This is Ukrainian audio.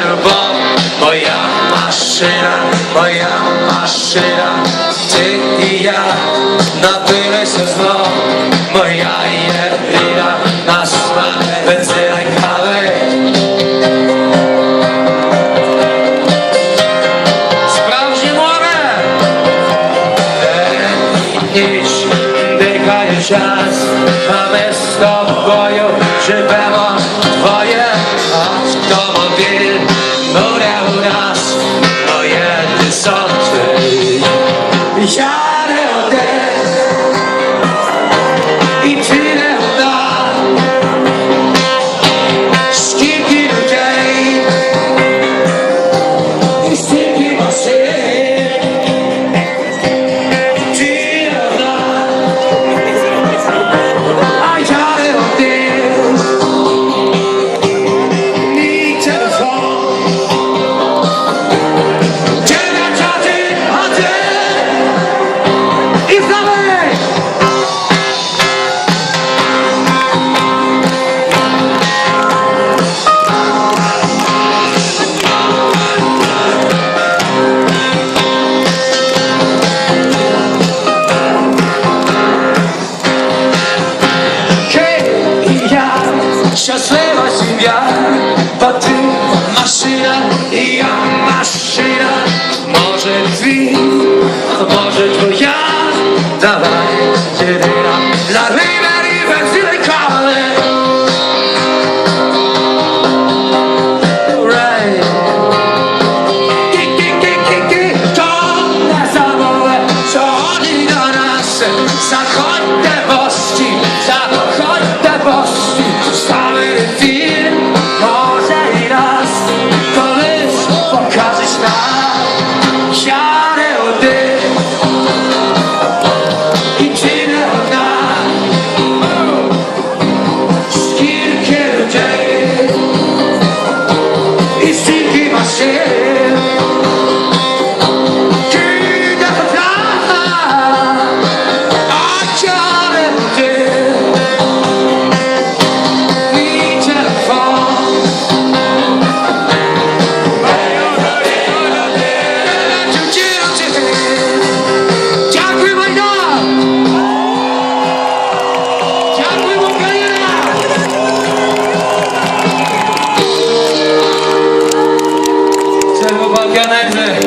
любов, моя машина, моя машина, ти і я напилися знов, моя єдина, нас бензина кави. Справжнє море, ніч дихає час, а ми з тобою живемо море у Just Good night,